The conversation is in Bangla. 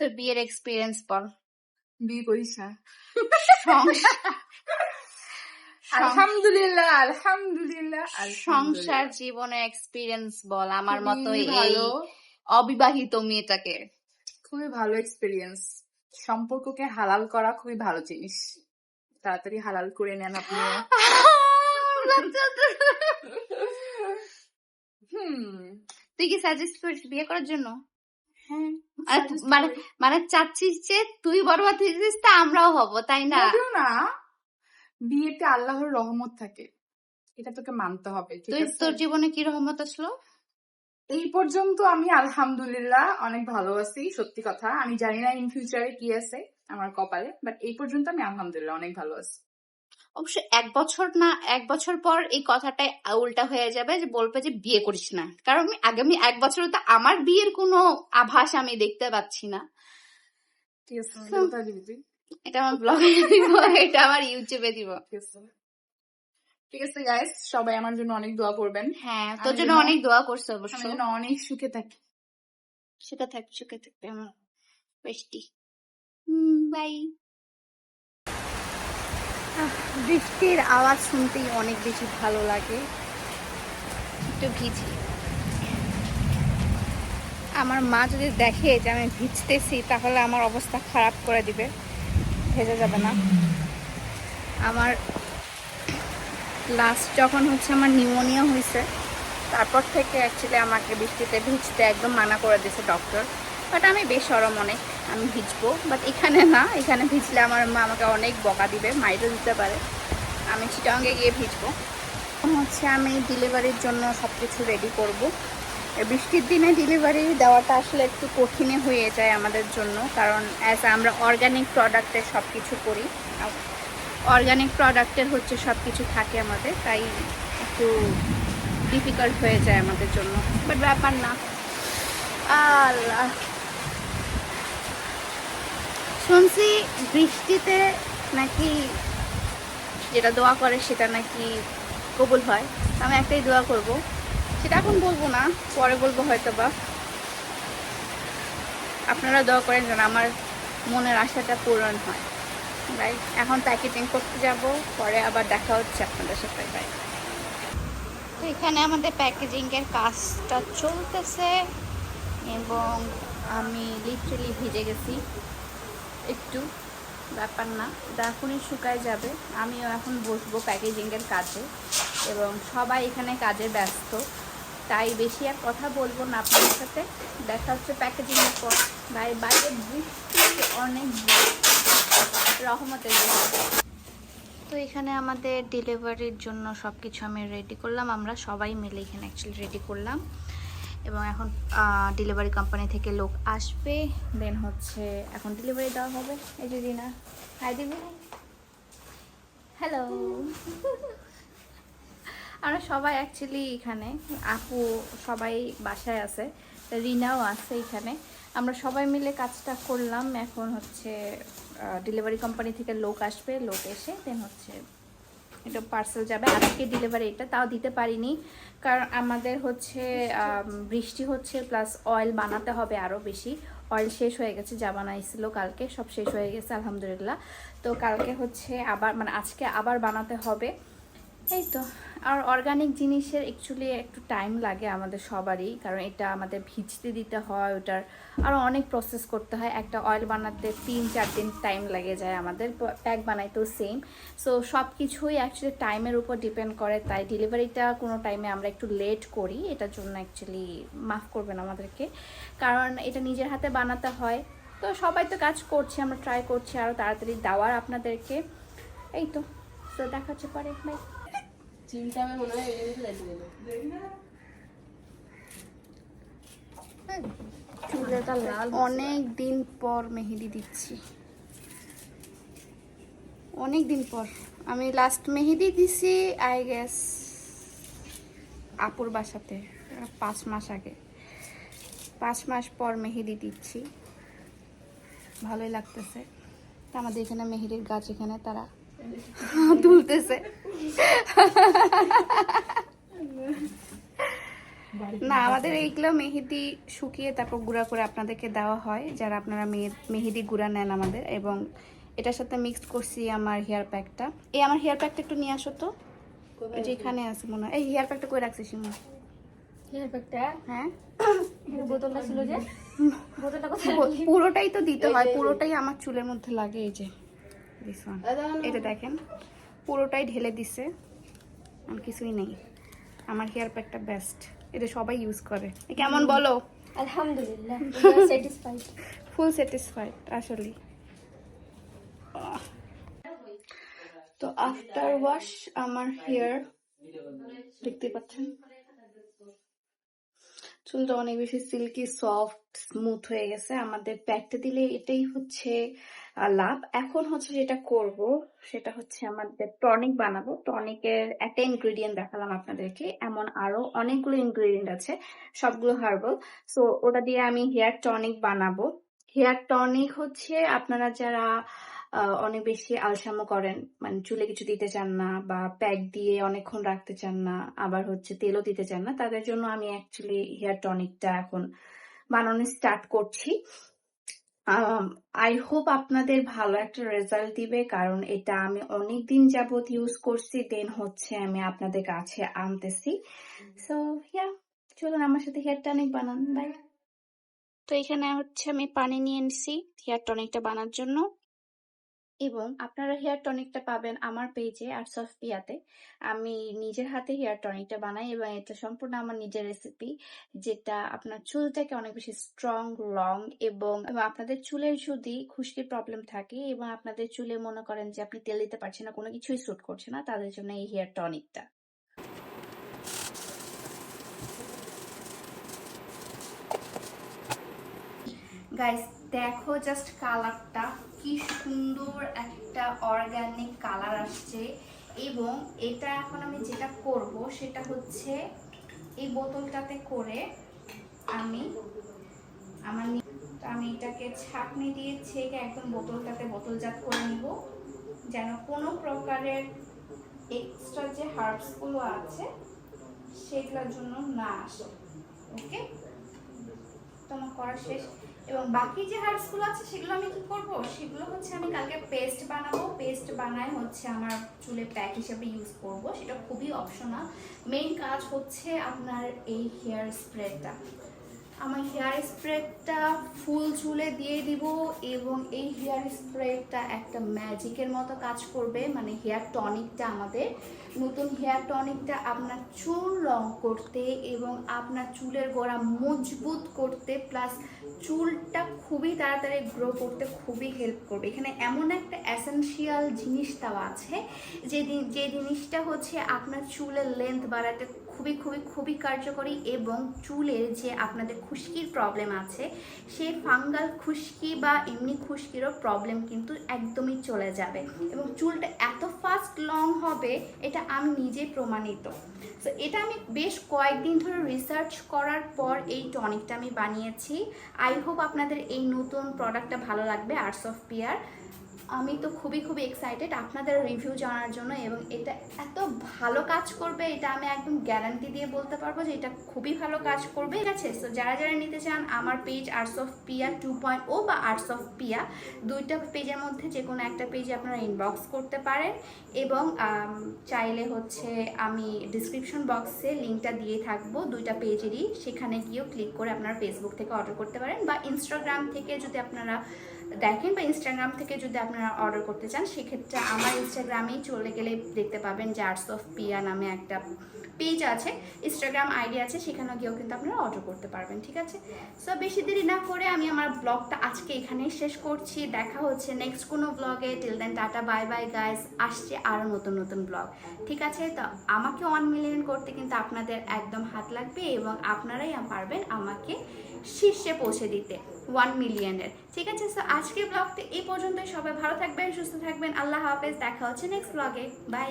তোর বিয়ের এক্সপিরিয়েন্স বল বিয়ে করিস না আলহামদুলিল্লাহ আলহামদুলিল্লাহ সংসার জীবনের এক্সপিরিয়েন্স বল আমার মতো এই অবিবাহিত মেয়েটাকে। খুবই ভালো এক্সপিরিয়েন্স সম্পর্ককে হালাল করা খুবই ভালো জিনিস। তাড়াতাড়ি হালাল করে নেন আপনি। হুম। তুই কি সাজেস্ট করিস বিয়ে করার জন্য? মানে মানে চাচ্ছিস যে তুই বরবাদ হয়েছিস তা আমরাও হব তাই না? না বিয়েতে আল্লাহর রহমত থাকে এটা তোকে মানতে হবে তুই তোর জীবনে কি রহমত আসলো? এই পর্যন্ত আমি আলহামদুলিল্লাহ অনেক ভালো আছি সত্যি কথা। আমি জানি না ইন ফিউচারে কি আছে আমার কপালে বাট এই পর্যন্ত আমি আলহামদুলিল্লাহ অনেক ভালো আছি। অবশ্য এক বছর না এক বছর পর এই কথাটাই উল্টা হয়ে যাবে যে বলবে যে বিয়ে করিস না। কারণ আমি আগামী এক বছরে তো আমার বিয়ের কোনো আভাস আমি দেখতে পাচ্ছি না? এটা আমার ব্লগে দিব এটা আমার ইউটিউবে দিব। ঠিক আছে। গাইস সবাই আমার জন্য অনেক দোয়া করবেন। হ্যাঁ তোর জন্য অনেক দোয়া করছে অবশ্য। আমি যেন অনেক সুখে থাকি। সুখে থাক সুখে থাকবে আমার। বেশটি। বাই বৃষ্টির আওয়াজ শুনতেই অনেক বেশি ভালো লাগে। একটু ভিজি। আমার মা যদি দেখে যে আমি ভিজতেছি, তাহলে আমার অবস্থা খারাপ করে দিবে। ভেজে যাবে না। আমার লাস্ট যখন হচ্ছে আমার নিউমোনিয়া হয়েছে, তারপর থেকে অ্যাকচুয়ালি আমাকে বৃষ্টিতে ভিজতে একদম মানা করে দিয়েছে ডক্টর বাট আমি বেশ সরম অনেক আমি ভিজবো বাট এখানে না, এখানে ভিজলে আমার মা আমাকে অনেক বকা দিবে, মাইরও দিতে পারে। আমি চিটাঙ্গে গিয়ে ভিজবো। হচ্ছে আমি ডেলিভারির জন্য সব কিছু রেডি করব বৃষ্টির দিনে ডেলিভারি দেওয়াটা আসলে একটু কঠিনে হয়ে যায় আমাদের জন্য, কারণ অ্যাজ আমরা অর্গানিক প্রোডাক্টের সব কিছু করি অর্গানিক প্রোডাক্টের হচ্ছে সব কিছু থাকে আমাদের, তাই একটু ডিফিকাল্ট হয়ে যায় আমাদের জন্য। বাট ব্যাপার না। আল্লাহ। শুনছি বৃষ্টিতে নাকি যেটা দোয়া করে সেটা নাকি কবুল হয়। আমি একটাই দোয়া করব। সেটা এখন বলব না, পরে বলব হয়তো বা আপনারা দোয়া করেন যেন আমার মনের আশাটা পূরণ হয়। রাইট এখন প্যাকেটিং করতে যাব, পরে আবার দেখা হচ্ছে আপনাদের সাথে বাই তো এখানে আমাদের প্যাকেজিংয়ের কাজটা চলতেছে এবং আমি লিটারেলি ভিজে গেছি। একটু, ব্যাপার না। এটা এখনই শুকায় যাবে। আমিও এখন বসবো প্যাকেজিংয়ের কাজে এবং সবাই এখানে কাজে ব্যস্ত। তাই বেশি আর কথা বলব না আপনাদের সাথে। দেখা হচ্ছে প্যাকেজিংয়ের পর। ভাই বাইরে বৃষ্টি অনেক রহমতের তো এখানে আমাদের ডেলিভারির জন্য সব কিছু আমি রেডি করলাম। আমরা সবাই মিলে এখানে অ্যাকচুয়ালি রেডি করলাম। এবং এখন ডেলিভারি কোম্পানি থেকে লোক আসবে। দেন হচ্ছে, এখন ডেলিভারি দেওয়া হবে। এই যে দিনা হাই দিবি হ্যালো আমরা সবাই অ্যাকচুয়ালি এখানে। আপু সবাই বাসায় আছে। রিনাও আছে এখানে। আমরা সবাই মিলে কাজটা করলাম। এখন হচ্ছে ডেলিভারি কোম্পানি থেকে লোক আসবে। লোক এসে দেন হচ্ছে এটা পার্সেল যাবে। আজকে ডেলিভারি এটা, তাও দিতে পারিনি। কারণ আমাদের হচ্ছে বৃষ্টি হচ্ছে প্লাস অয়েল বানাতে হবে আরও বেশি। অয়েল শেষ হয়ে গেছে, যা বানাইছিল কালকে, সব শেষ হয়ে গেছে, আলহামদুলিল্লাহ। তো কালকে হচ্ছে আবার মানে আজকে আবার বানাতে হবে। এই তো আর অর্গানিক জিনিসের অ্যাকচুয়ালি একটু টাইম লাগে আমাদের সবারই, কারণ এটা আমাদের ভিজতে দিতে হয়, ওটার আরও অনেক প্রসেস করতে হয়। একটা অয়েল বানাতে তিন চার দিন টাইম লেগে যায় আমাদের প্যাক বানাইতেও সেম সো সব কিছুই অ্যাকচুয়ালি টাইমের উপর ডিপেন্ড করে, তাই ডেলিভারিটা কোনো টাইমে আমরা একটু লেট করি, এটার জন্য অ্যাকচুয়ালি মাফ করবেন আমাদেরকে। কারণ এটা নিজের হাতে বানাতে হয়। তো সবাই তো কাজ করছি, আমরা ট্রাই করছি আরও তাড়াতাড়ি দেওয়ার আপনাদেরকে। এই তো তো দেখা হচ্ছে পরে বাই চুলেটা লাল অনেক দিন পর মেহেদি দিচ্ছি। অনেক দিন পর। আমি লাস্ট মেহেদি দিছি আই গেস আপুর বাসাতে, পাঁচ মাস আগে। পাঁচ মাস পর মেহেদি দিচ্ছি। ভালোই লাগতেছে। আমাদের এখানে মেহেদির গাছ এখানে, তারা তুলতেছে। না আমাদের এইগুলো মেহেদি শুকিয়ে তারপর গুঁড়া করে আপনাদেরকে দেওয়া হয় যারা আপনারা মেহে- মেহেদি গুঁড়া নেন আমাদের। এবং এটার সাথে মিক্সড করছি আমার হেয়ার প্যাকটা এই আমার হেয়ার প্যাকটা একটু নিয়ে আসো তো। যেখানে আছে? মনে হয়। এই হেয়ার প্যাকটা করে রাখছি সিমা হেয়ার প্যাকটা হ্যাঁ। বোতলটা ছিল যে বোতলটা পুরোটাই তো দিতে হয় পুরোটাই আমার চুলের মধ্যে লাগে এই যে। দিস ওয়ান এটা দেখেন পুরোটাই ঢেলে দিছে আর কিছুই নেই। আমার হেয়ার প্যাকটা বেস্ট এটা সবাই ইউজ করে। কেমন বলো? আলহামদুলিল্লাহ স্যাটিসফাইড ফুল স্যাটিসফাইড আসলে তো আফটার ওয়াশ আমার হেয়ার দেখতে পাচ্ছেন? চুলটা অনেক বেশি সিল্কি সফট স্মুথ হয়ে গেছে। আমাদের প্যাকটা দিলে এটাই হচ্ছে লাভ এখন হচ্ছে যেটা করব, সেটা হচ্ছে আমাদের টনিক বানাবো। টনিকের একটা ইনগ্রেডিয়েন্ট দেখালাম আপনাদেরকে। এমন আরও অনেকগুলো ইনগ্রেডিয়েন্ট আছে, সবগুলো হার্বাল সো ওটা দিয়ে আমি হেয়ার টনিক বানাবো। হেয়ার টনিক হচ্ছে আপনারা যারা অনেক বেশি আলসামো করেন মানে চুলে কিছু দিতে চান না বা প্যাক দিয়ে অনেকক্ষণ রাখতে চান না, আবার হচ্ছে তেলও দিতে চান না, তাদের জন্য আমি অ্যাকচুয়ালি হেয়ার টনিকটা এখন বানানো স্টার্ট করছি। আই হোপ আপনাদের ভালো একটা রেজাল্ট দিবে কারণ এটা আমি অনেকদিন যাবত ইউজ করছি দেন হচ্ছে আমি আপনাদের কাছে আনতেছি। সো ইয়া চলুন আমার সাথে হেয়ার টনিক বানান বাই তো এখানে হচ্ছে আমি পানি নিয়ে নিছি হেয়ার টনিকটা বানার জন্য। এবং আপনারা হেয়ার টনিকটা পাবেন আমার পেজে আর্টস অফ পিয়াতে আমি নিজের হাতে হেয়ার টনিকটা বানাই এবং এটা সম্পূর্ণ আমার নিজের রেসিপি যেটা আপনার চুলটাকে অনেক বেশি স্ট্রং লং এবং আপনাদের চুলের যদি খুশকির প্রবলেম থাকে এবং আপনাদের চুলে মনে করেন যে আপনি তেল দিতে পারছেন না, কোনো কিছুই স্যুট করছে না, তাদের জন্য এই হেয়ার টনিকটা। গাইস দেখো জাস্ট কালারটা কি সুন্দর একটা অর্গানিক কালার আসছে। এবং এটা এখন আমি যেটা করব সেটা হচ্ছে এই বোতলটাতে করে আমি আমার আমি এটাকে ছাঁকনি দিয়ে ছেঁকে একদম বোতলটাতে বোতলজাত করে নিব, যেন কোনো প্রকারের এক্সট্রা যে হার্বসগুলো আছে সেগুলোর জন্য না আসে। ওকে তোমার করা শেষ। এবং বাকি যে হার্বসগুলো আছে সেগুলো আমি কি করব? সেগুলো হচ্ছে আমি কালকে পেস্ট বানাবো। পেস্ট বানায় হচ্ছে আমার চুলে প্যাক হিসেবে ইউজ করব। সেটা খুবই অপশনাল মেইন কাজ হচ্ছে আপনার এই হেয়ার স্প্রেটা আমার হেয়ার স্প্রেটা ফুল চুলে দিয়ে দিব এবং এই হেয়ার স্প্রেটা একটা ম্যাজিকের মতো কাজ করবে। মানে হেয়ার টনিকটা আমাদের। নতুন হেয়ার টনিকটা আপনার চুল রং করতে এবং আপনার চুলের গোড়া মজবুত করতে প্লাস চুলটা খুবই তাড়াতাড়ি গ্রো করতে খুবই হেল্প করবে। এখানে এমন একটা অ্যাসেনশিয়াল জিনিস দেওয়া আছে যে যে জিনিসটা হচ্ছে আপনার চুলের লেন্থ বাড়াতে খুবই খুবই খুবই কার্যকরী এবং চুলের যে আপনাদের খুশকির প্রবলেম আছে সেই ফাঙ্গাল খুশকি বা এমনি খুশকিরও প্রবলেম কিন্তু একদমই চলে যাবে। এবং চুলটা এত ফাস্ট লং হবে, এটা আমি নিজেই প্রমাণিত। তো এটা আমি বেশ কয়েকদিন ধরে রিসার্চ করার পর এই টনিকটা আমি বানিয়েছি। আই হোপ আপনাদের এই নতুন প্রোডাক্টটা ভালো লাগবে আর্টস অফ পিয়ার আমি তো খুবই খুবই এক্সাইটেড আপনাদের রিভিউ জানার জন্য এবং এটা এত ভালো কাজ করবে, এটা আমি একদম গ্যারান্টি দিয়ে বলতে পারব যে এটা খুবই ভালো কাজ করবে। ঠিক আছে? সো যারা যারা নিতে চান, আমার page arts of Piya two point O বা আর্টস অফ পিয়া দুইটা পেজের মধ্যে যে কোনো একটা পেজে আপনারা ইনবক্স করতে পারেন এবং চাইলে হচ্ছে আমি ডিসক্রিপশন বক্সে লিঙ্কটা দিয়ে থাকব দুইটা পেজেরই সেখানে গিয়েও ক্লিক করে আপনারা ফেসবুক থেকে অর্ডার করতে পারেন বা ইনস্টাগ্রাম থেকে যদি আপনারা দেখেন বা ইনস্টাগ্রাম থেকে যদি আপনারা অর্ডার করতে চান, সেক্ষেত্রে আমার ইনস্টাগ্রামেই চলে গেলে দেখতে পাবেন আর্টস অফ পিয়া নামে একটা পেজ আছে। ইনস্টাগ্রাম আইডি আছে সেখানে গিয়েও কিন্তু আপনারা অর্ডার করতে পারবেন, ঠিক আছে? সো বেশি দেরি না করে আমি আমার ব্লগটা আজকে এখানেই শেষ করছি। দেখা হচ্ছে নেক্সট কোনো ব্লগে till then tata bye bye guys আসছে আরও নতুন নতুন ব্লগ ঠিক আছে? তো আমাকে ওয়ান মিলিয়ন করতে কিন্তু আপনাদের একদম হাত লাগবে এবং আপনারাই পারবেন আমাকে শীর্ষে পৌঁছে দিতে ওয়ান মিলিয়নের ঠিক আছে? সো আজকের ব্লগটা এই পর্যন্তই। সবাই ভালো থাকবেন, সুস্থ থাকবেন। আল্লাহ হাফেজ। দেখা হচ্ছে নেক্সট ব্লগে বাই